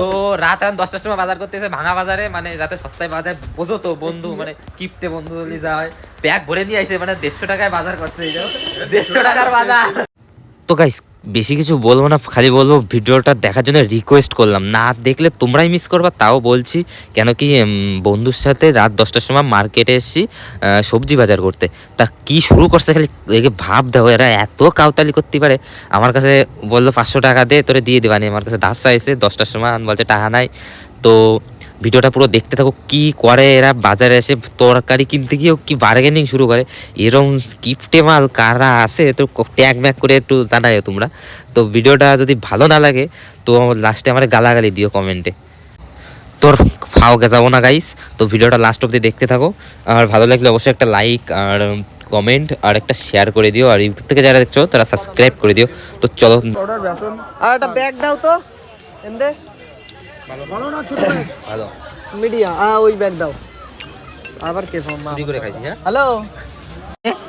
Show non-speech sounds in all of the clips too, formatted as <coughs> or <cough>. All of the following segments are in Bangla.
তো রাত এখন দশটার সময় বাজার করতে এসে ভাঙা বাজারে মানে যাতে সস্তায় বাজার বোঝো তো বন্ধু মানে কিপটে বন্ধু বলি যায়। ব্যাগ ভরে নিয়ে আসে মানে দেড়শো টাকায় বাজার করতে দেড়শো টাকার বাজার। তো গাইস বেশি কিছু বলব না, খালি বলব ভিডিওটা দেখার জন্য রিকোয়েস্ট করলাম। না দেখলে তোমরাই মিস করবা, তাও বলছি। কেন কি বন্ধুর সাথে রাত দশটার সময় মার্কেটে এসেছি সবজি বাজার করতে। তা কি শুরু করছে খালি, একে ভাব দাও এরা এত কাউতালি করতে পারে। আমার কাছে বলল, পাঁচশো টাকা দে, তোরে দিয়ে দেবানি। আমার কাছে দাস চাইছে, দশটার সময় বলছে, টাকা নাই। তো ভিডিওটা পুরো দেখতে থাকো কি করে এরা বাজারে এসে তরকারি কিনতে গিয়েও কি বার্গেনিং শুরু করে। এরকম গিফটে মাল কারা আছে তো ট্যাগ ম্যাগ করে একটু জানাও তোমরা। তো ভিডিওটা যদি ভালো না লাগে, তো আমার লাস্টে আমার গালাগালি দিও কমেন্টে তোর ফাও যাব না গাইস তো ভিডিওটা লাস্ট অব্দি দেখতে থাকো। আর ভালো লাগলে অবশ্যই একটা লাইক আর কমেন্ট আর একটা শেয়ার করে দিও। আর ইউটিউব থেকে যারা দেখছ, তারা সাবস্ক্রাইব করে দিও। তো চলো। আর একটা ব্যাগ দাও তো। এমদে ভালো। <coughs> মিডিয়া আ ওই ব্যাগ দাও। আবার কে ফোন চুরি করে খাইছি হ্যাঁ? হ্যালো?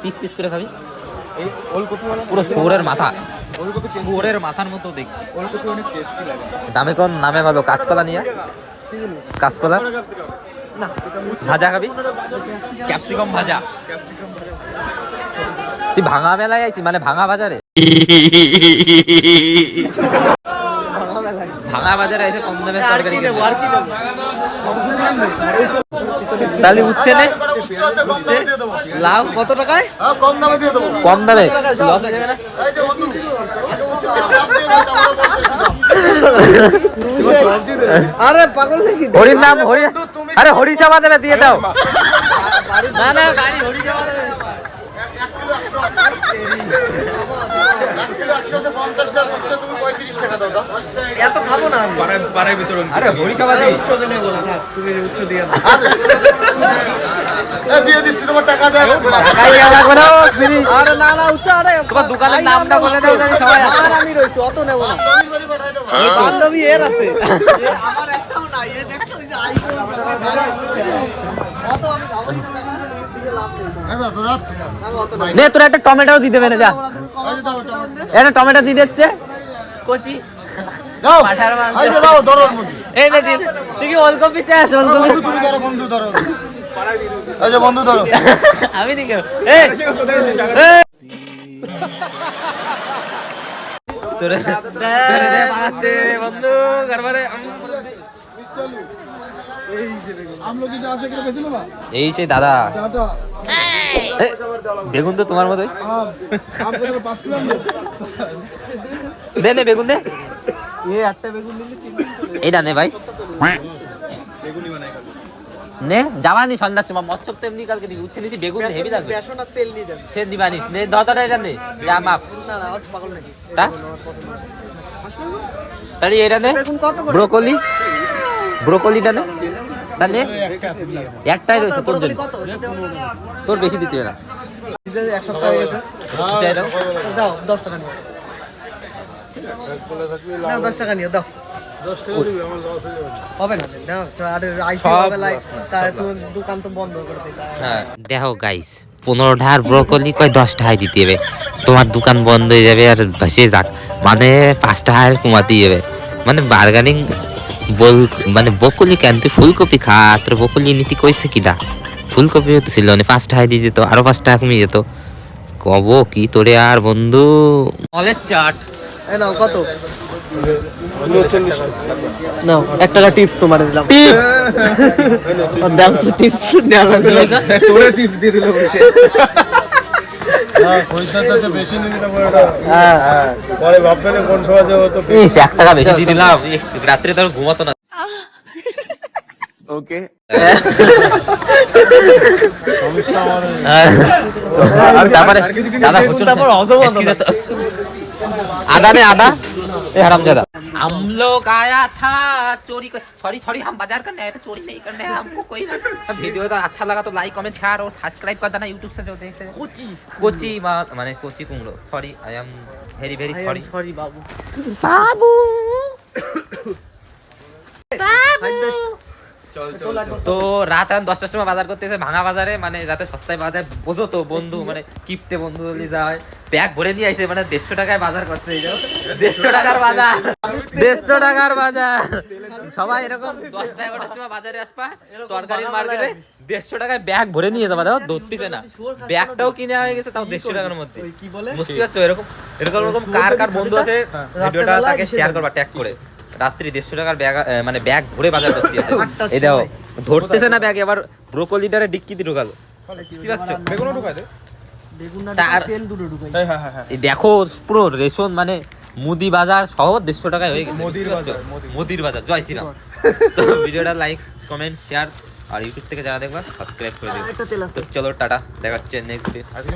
পিস পিস করে খাবি? পুরো শুয়োরের মাথা। শুয়োরের মাথার মতো দেখ দামে কোন নামে ভালো? কাঁচকলা নিয়ে? কাঁচকলা? না। ভাজা খাবি? ক্যাপসিকাম ভাজা। তুই ভাঙা মেলায় আইছি মানে ভাঙা বাজারে? <laughs> বাজারে এসে কম দামে তরকারি কি আর কি নেব তাহলে উঠছে নে। লাউ? কত টাকায়? কম দামে দিয়ে দেবো। কম দামে? টাকা সব? লস না? এই যে বন্ধু আগে উচ্চ চাপ দিয়ে দাও, তারপরে বলতেছি দাও। আরে পাগল নাকি? হরির নাম হরি আরে হরি চাপা দেবে দিয়ে দাও। না না গাড়ি হরি চাপা দেবে এক কিলো একশো আছে, পঞ্চাশ টাকা হচ্ছে, তুমি পঁয়ত্রিশ টাকা দাও, দাও। এত খাব না আরে হরি চাপা দেবে উচ্চতে না তুমি উচ্চ দিয়ে দাও। আছে? এই দিয়ে দিচ্ছি তোমার টাকা দেয়। আরে না না উচ্চ আরে তোমার দোকানের নামটা বলে দাও জানি সবাই আর আমি রইছি অত নেব না। বান্ধবী এর আছে। আমার একটাও নাই এ দেখছ যে আইফোন অত আমি খাব না। দিয়ে লাভ নেই এই দাও, তোরা। আমি অত নাই। নে তোর একটা টমেটো দিতে দেবে না যা। একটা টমেটো দিয়ে দিচ্ছে? কচি। দাও। এই যে দাও, ধরো এই নে দিন তুই কি ওলকপি চাস বন্ধু, ওলকপি তুমি ধরো, বন্ধু ধরো। এই যে বন্ধু ধরো। <laughs> আমি নি কেউ এই। এই। তোরে তোরে দে পালাচ্ছে বন্ধু গরবারে এই সেই দাদা। বেগুন তো তোমার মতোই। দে নে বেগুন দে। এ আটটা বেগুন নিলি তিন এইটা নে ভাই। নে যাবানি সন্ধ্যার সময় তো এমনি কালকে দিবি। উচ্ছে নিচে বেগুন হেভি লাগবে। তেল নিয়ে যাবে। সে দিবানি নে। দশটা এটা নে। যা মাপ। না না অত পাগল নাকি? তা? তাহলে এটা নে। বেগুন কত করে? ব্রোকলি। ব্রোকলিটা নে। তা নে। একটাই রয়েছে তোর জন্য। তোর বেশি দিতে হবে না। এক সপ্তাহ হয়ে গেছে। দাও দাও দশ টাকা নিও দাও দশ টাকা নিও দাও। হবে না দাও তো আর আইসি সব হবে লাই দোকান তো বন্ধ করে দিতে হ্যাঁ। দেখো গাইস পনেরোটা আর ব্রোকলি কয় দশ টাকায় দিতে হবে। তোমার দোকান বন্ধ হয়ে যাবে আর ভেসে যাক। মানে পাঁচ টাকায় কমাতে যাবে মানে বার্গানিং বল মানে বকুলি কেন? তুই ফুলকপি খা তোর বকুলি নীতি কইছে কি দা ফুলকপি তো ছিল না পাঁচ টাকায় দিয়ে দিত আরও পাঁচ টাকা কমিয়ে যেত কব কি তোরে আর বন্ধু? চাট। এই নাও কত? নাও এক টাকা টিপস তোমার দিলাম। টিপস? দাও তো দেওয়া তোরে দিয়ে দিল হ্যাঁ। তো রাত্রে তোর ঘুমাতো না। ওকে। তারপরে দাদা आधा ने आधा ये हराम ज्यादा हम लोग आया था चोरी कर सॉरी सॉरी हम बाजार करने आए थे चोरी नहीं करने हैं हमको कोई वीडियो तो अच्छा लगा तो लाइक कमेंट शेयर और सब्सक्राइब कर देना यूट्यूब से जो देखते हैं कोची कोची माने कोची कुंगलो sorry I am very very sorry sorry बाबू बाबू তো রাত এখন দশটার সময় বাজার করতে এসে ভাঙা বাজারে মানে যাতে সস্তায় পাওয়া যায়। বোঝো তো বন্ধু মানে কিপটে বন্ধু বলি যায় ব্যাগ ভরে নিয়ে আসে মানে দেড়শো টাকায় বাজার করতে দেড়শো টাকার বাজার। দেড়শো টাকার বাজার। সবাই এরকম দশটা এগারোটার সময় বাজারে আসবা তরকারির মার্কেটে দেড়শো টাকায় ব্যাগ ভরে নিয়ে যাবা দেখো ধরতেছে না। ব্যাগটাও কিনে হয়ে গেছে তাও দেড়শো টাকার মধ্যে। কি বলে? বুঝতে পারছ এরকম এরকম কার কার বন্ধু আছে ভিডিওটা তাকে শেয়ার? করবা ট্যাগ করে। রাত্রি দেড়শো টাকার ব্যাগ মানে ব্যাগ ভরে বাজার করতে আছে। এই দেখো ধরতেছে না ব্যাগ এবার ব্রোকলিটারে ডিক্কিতে ঢোকালো। হ্যাঁ হ্যাঁ হ্যাঁ দেখো পুরো রেশন মানে মুদি বাজার সহ দেড়শো টাকায় হয়ে গেছে। মোদির বাজার, মোদির। মোদির বাজার জয় শ্রীরাম <laughs> ভিডিওটা লাইক কমেন্ট শেয়ার আর ইউটিউব থেকে যারা দেখবা সাবস্ক্রাইব করে দেবে চলো টাটা দেখা হচ্ছে নেক্সট